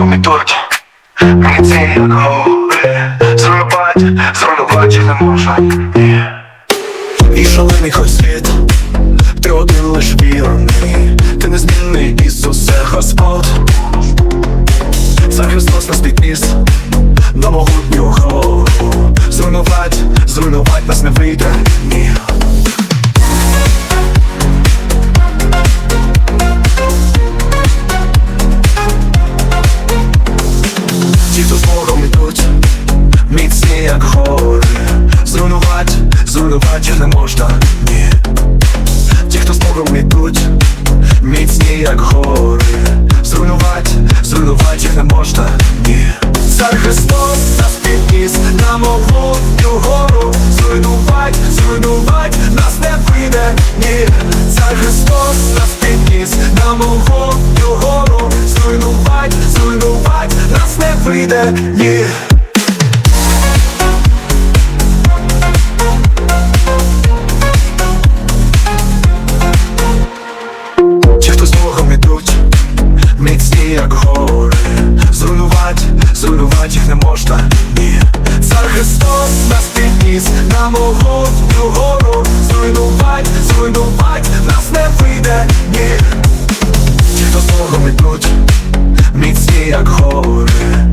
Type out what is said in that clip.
змогом ідуть Мені ці як Зруйнувати, зруйнувати не можна. І шалений хоч світ, ти один лиш вірний, ти незмінний Ісусе Господь. За Христос нас підніс на могутню гору. Зруйнувати, зруйнувати нас не вийде, Ті, хто з Богом ідуть, міцні як гори. Зруйнувати, зруйнувати не можна, ні. Ті, хто з Богом ідуть, міцні як гори. Зруйнувати, зруйнувати не можна, ні. Цар Христос нас підніс на могутню гору Зруйнувати, зруйнувати вийде, ні. Ті, хто з Богом ідуть, міцні як гори. Зруйнувати, зруйнувати їх не можна, ні. Цар Христос нас підніс на могутню гору Зруйнувати, зруйнувати нас не вийде, ні. Ті, хто з Богом ідуть, міцні як гори